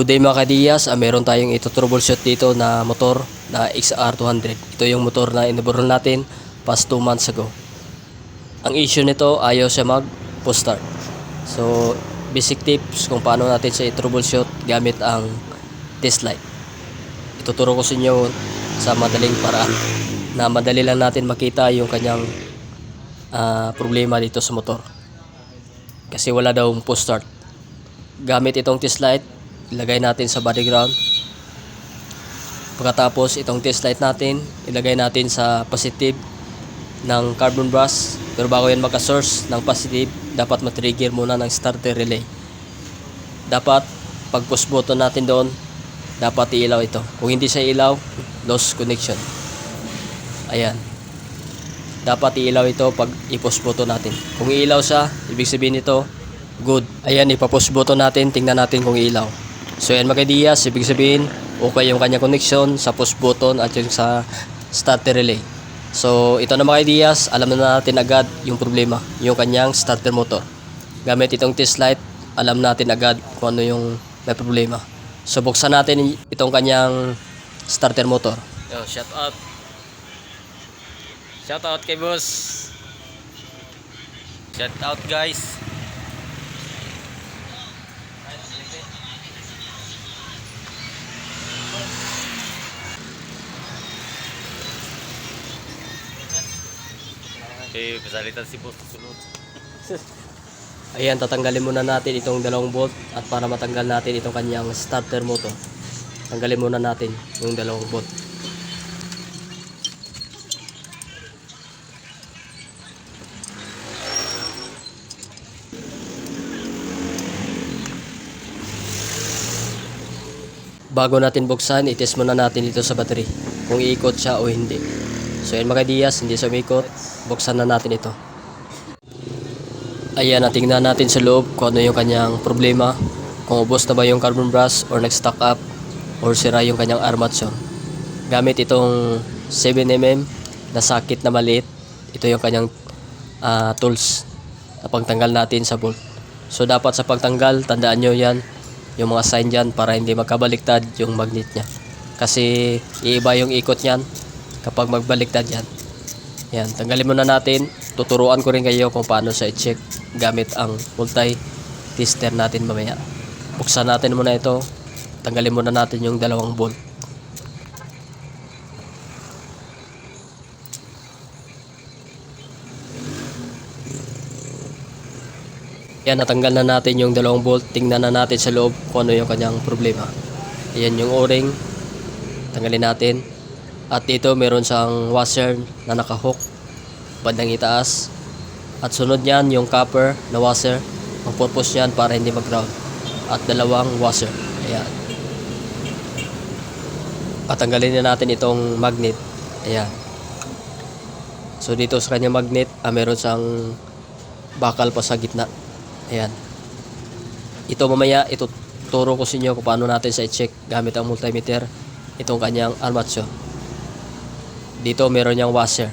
Good day mga kadiyas, ah, meron tayong ito troubleshoot dito na motor na XR200. Ito yung motor na inaburol natin past 2 months ago. Ang issue nito, ayaw siya mag push start. So, basic tips kung paano natin siya i-troubleshoot gamit ang test light. Ituturo ko sa inyo sa madaling paraan na madali lang natin makita yung kanyang ah, problema dito sa motor. Kasi wala daw push start. Gamit itong test light, ilagay natin sa body ground. Pagkatapos itong test light natin, ilagay natin sa positive ng carbon brush. Pero bago yan magka-source ng positive, dapat matrigger muna ng starter relay. Dapat pag push button natin doon, dapat iilaw ito. Kung hindi siya ilaw, lost connection. Ayan. Dapat iilaw ito pag i-push button natin. Kung iilaw siya, ibig sabihin nito, good. Ayan, ipapush button natin, tingnan natin kung ilaw. So yan mga Diaz, ibig sabihin, okay yung kanya connection sa push button at yung sa starter relay. So ito na mga Diaz, alam na natin agad yung problema, yung kanyang starter motor. Gamit itong test light, alam natin agad kung ano yung may problema. So buksan natin itong kanyang starter motor. Yo, shout out. Shout out kay boss. Shout out guys. Eh, pasalitan si boss sunod. Ayan, tatanggalin muna natin itong dalawang bolt at para matanggal natin itong kanyang starter motor. Tanggalin muna natin yung dalawang bolt. Bago natin buksan, itest muna natin dito sa battery kung iikot siya o hindi. So yan mga Diaz, hindi siya umikot, buksan na natin ito. Ayan, natingnan natin sa loob kung ano yung kanyang problema. Kung ubos na ba yung carbon brush or nag-stock up or sira yung kanyang armature. Gamit itong 7mm na sakit na maliit. Ito yung kanyang ah, tools na pagtanggal natin sa bolt. So dapat sa pagtanggal, tandaan nyo yan, yung mga sign dyan para hindi magkabaliktad yung magnet niya. Kasi iiba yung ikot niyan kapag magbaliktad yan. Yan, tanggalin muna natin. Tuturuan ko rin kayo kung paano sa i-check gamit ang multi-tester natin mamaya. Buksan natin muna ito. Tanggalin muna natin yung dalawang bolt. Yan, natanggal na natin yung dalawang bolt. Tingnan na natin sa loob kung ano yung kanyang problema. Yan yung o-ring. Tanggalin natin. At dito meron siyang washer na nakahook bandang itaas. At sunod niyan yung copper na washer. Ang purpose niyan para hindi mag-ground. At dalawang washer. Ayan. At tanggalin na natin itong magnet. Ayan. So dito sa kanyang magnet, ah, meron siyang bakal pa sa gitna. Ayan. Ito mamaya, ito turo ko sa inyo kung paano natin sa i-check gamit ang multimeter itong kanyang armature. Dito meron niyang washer.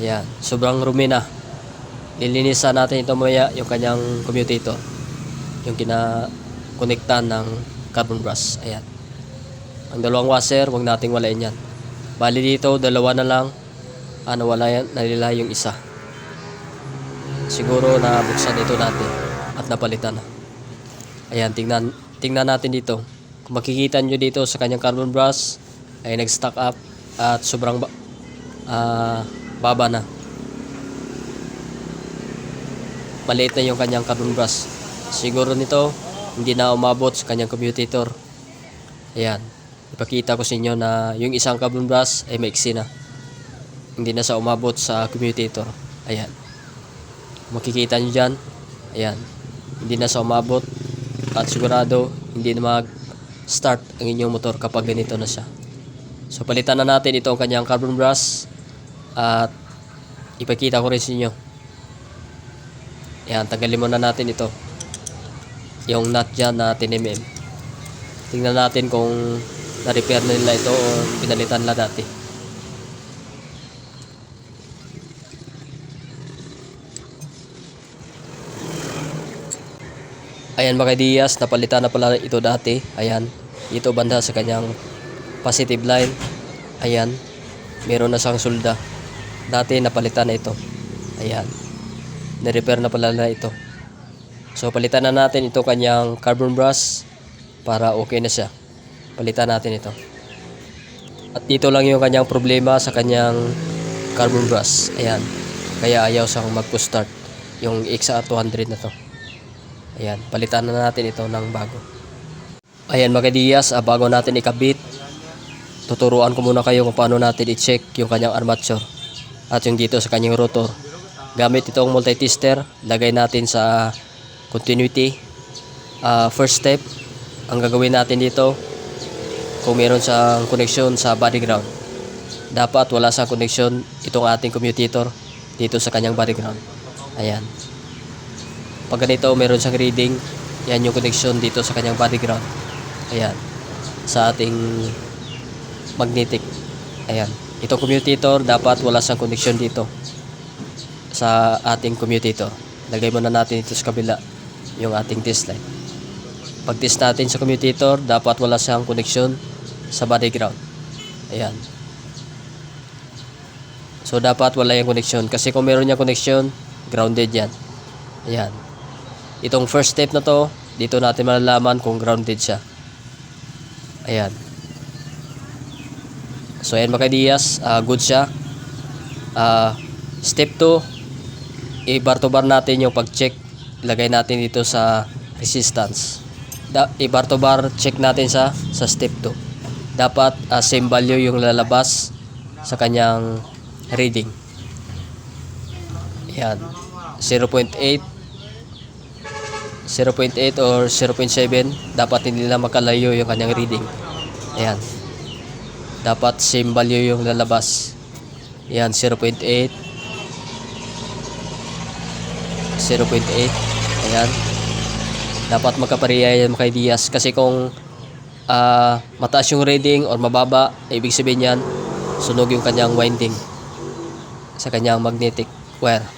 Ayan. Sobrang rumi na. Lilinisan natin ito mamaya yung kanyang commutator. Yung kinakonektan ng carbon brush. Ayan. Ang dalawang washer, huwag nating walain yan. Bali dito, dalawa na lang. Ano, wala yan, nalila yung isa. Siguro nabuksan ito natin at napalitan na. Ayan, tingnan, tingnan natin dito. Kung makikita nyo dito sa kanyang carbon brush, ay nag-stack up at sobrang ba- ah, baba na. Maliit na yung kanyang carbon brush. Siguro nito, hindi na umabot sa kanyang commutator. Ayan. Ipakita ko sa inyo na yung isang carbon brush ay maiksi na. Hindi na sa umabot sa commutator. Ayan. Makikita nyo dyan. Ayan. Hindi na sa umabot. At sigurado, hindi na mag-start ang inyong motor kapag ganito na siya. So palitan na natin itong kanyang carbon brush at ipakita ko rin sa inyo. Ayan, tanggalin muna natin ito. Yung nut dyan na 10mm. Tingnan natin kung na-repair na nila ito o pinalitan na dati. Ayan mga Diaz, napalitan na pala ito dati. Ayan, ito banda sa kanyang positive line. Ayan, meron na siyang sulda. Dati napalitan na ito. Ayan, nirepair na pala na ito. So palitan na natin ito kanyang carbon brush para okay na siya. Palitan natin ito. At dito lang yung kanyang problema sa kanyang carbon brush. Ayan, kaya ayaw siyang magpo-start. Yung XR200 na to. Ayan, palitan na natin ito ng bago. Ayan mga Diaz, ah, bago natin ikabit, tuturuan ko muna kayo kung paano natin i-check yung kanyang armature at yung dito sa kanyang rotor. Gamit itong multi-tester, lagay natin sa continuity. Ah, first step, ang gagawin natin dito, kung meron siyang connection sa body ground. Dapat wala sa connection itong ating commutator dito sa kanyang body ground. Ayan. Pag ganito, meron siyang reading. Yan yung connection dito sa kanyang body ground. Ayan. Sa ating magnetic. Ayan. Itong commutator, dapat wala siyang connection dito. Sa ating commutator. Lagay muna natin ito sa kabila. Yung ating test light. Pag test natin sa commutator, dapat wala siyang connection sa body ground. Ayan. So, dapat wala yung connection. Kasi kung meron niya connection, grounded yan. Ayan. Itong first step na to, dito natin malalaman kung grounded siya. Ayan. So ayan mga Diaz, ah, good siya. Ah, step 2, i-bar to bar natin yung pag-check. Lagay natin dito sa resistance. Da, i-bar to bar check natin sa sa step 2. Dapat ah, same value yung lalabas sa kanyang reading. Ayan. 0.8 0.8 or 0.7 dapat hindi na makalayo yung kanyang reading ayan dapat same value yung lalabas. Ayan 0.8 0.8 ayan. Dapat magkapareha yan mga ideas. Kasi kung ah, mataas yung reading or mababa ibig sabihin yan sunog yung kanyang winding sa kanyang magnetic wire.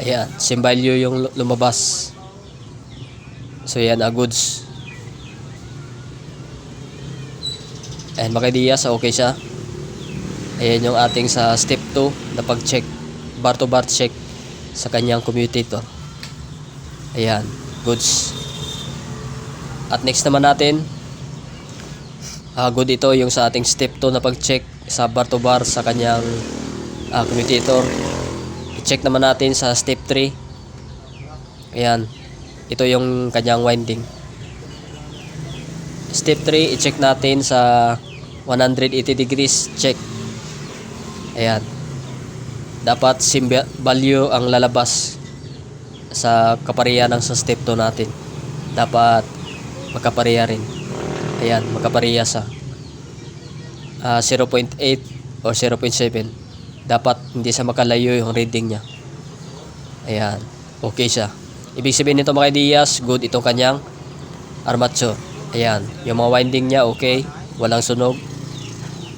Ayan, same value yung lu- lumabas. So yan, ah, goods. Ayan, mga Diaz, okay siya. Ayan yung ating sa step 2 na pag-check, bar to bar check sa kanyang commutator. Ayan, goods. At next naman natin, ah, good ito yung sa ating step 2 na pag-check sa bar to bar sa kanyang ah, commutator. I-check naman natin sa step 3. Ayan. Ito yung kanyang winding. Step 3, i-check natin sa 180 degrees check. Ayan. Dapat va- value ang lalabas sa kaparihan ng sa step 2 natin. Dapat magkapareha rin. Ayan, magkapareha sa ah, 0.8 or 0.7 dapat hindi sa makalayo yung reading niya. Ayan. Okay siya. Ibig sabihin nito mga ideas, good itong kanyang armature. Ayan. Yung mga winding niya, okay. Walang sunog.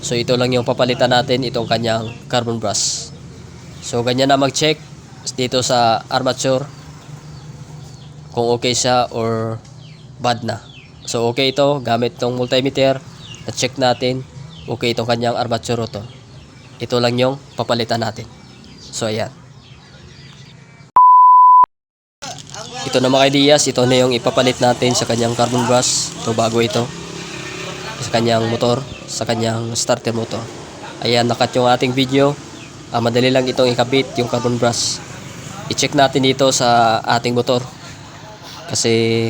So, ito lang yung papalitan natin, itong kanyang carbon brush. So, ganyan na mag-check dito sa armature kung okay siya or bad na. So, okay ito. Gamit itong multimeter. Na-check natin. Okay itong kanyang armature rotor ito lang yung papalitan natin. So, ayan. Ito na mga ideas, ito na yung ipapalit natin sa kanyang carbon brush. Ito bago ito. Sa kanyang motor, sa kanyang starter motor. Ayan, nakat yung ating video. Ah, madali lang itong ikabit, yung carbon brush. I-check natin dito sa ating motor. Kasi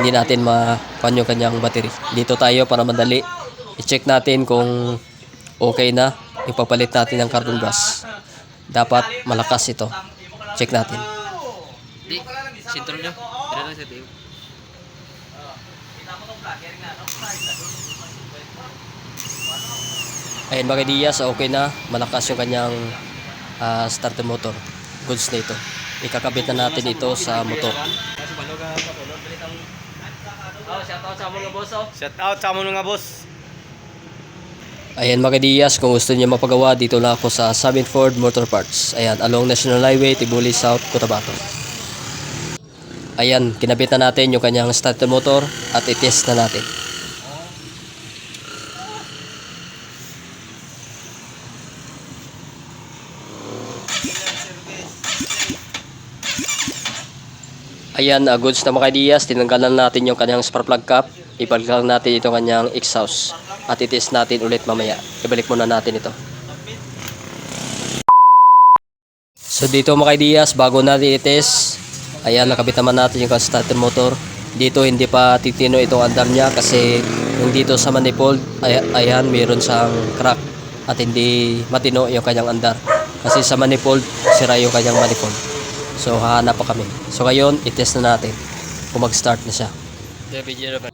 hindi natin ma-pan yung kanyang battery. Dito tayo para madali. I-check natin kung okay na yung papalit natin ng carbon brush. Dapat malakas ito. Check natin. Di, sintro nyo. Dito lang sa tiyo. Ayan mga Diaz, okay na. Malakas yung kanyang ah, starter motor. Goods na ito. Ikakabit na natin ito sa motor. Shout out sa mga nga boss. Ayan mga Diaz, kung gusto niyo mapagawa, dito lang ako sa Sabin Ford Motor Parts. Ayan, along National Highway, Tibuli South, Cotabato. Ayan, kinabit na natin yung kanyang starter motor at itest na natin. Ayan, uh, goods na mga ideas. Tinanggalan natin yung kanyang spark plug cap. Ibalik natin itong kanyang exhaust. At itest natin ulit mamaya. Ibalik muna natin ito. So dito mga ideas, bago natin itest, ayan, nakabit naman natin yung starter motor. Dito hindi pa titino itong andar niya kasi yung dito sa manifold, ay, ayan, meron siyang crack at hindi matino yung kanyang andar. Kasi sa manifold, sira yung kanyang manifold. So hahanap pa kami. So ngayon, itest na natin kung mag-start na siya. Video na ba?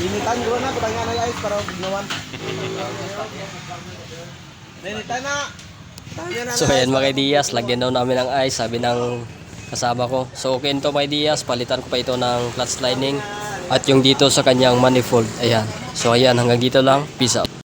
Initan ko na, kutangnya na guys, para ginawan. Initan na! So ayan mga ideas, lagyan daw namin ng ice, sabi ng kasama ko. So okay ito mga ideas, palitan ko pa ito ng clutch lining at yung dito sa kanyang manifold. Ayan. So ayan, hanggang dito lang. Peace out.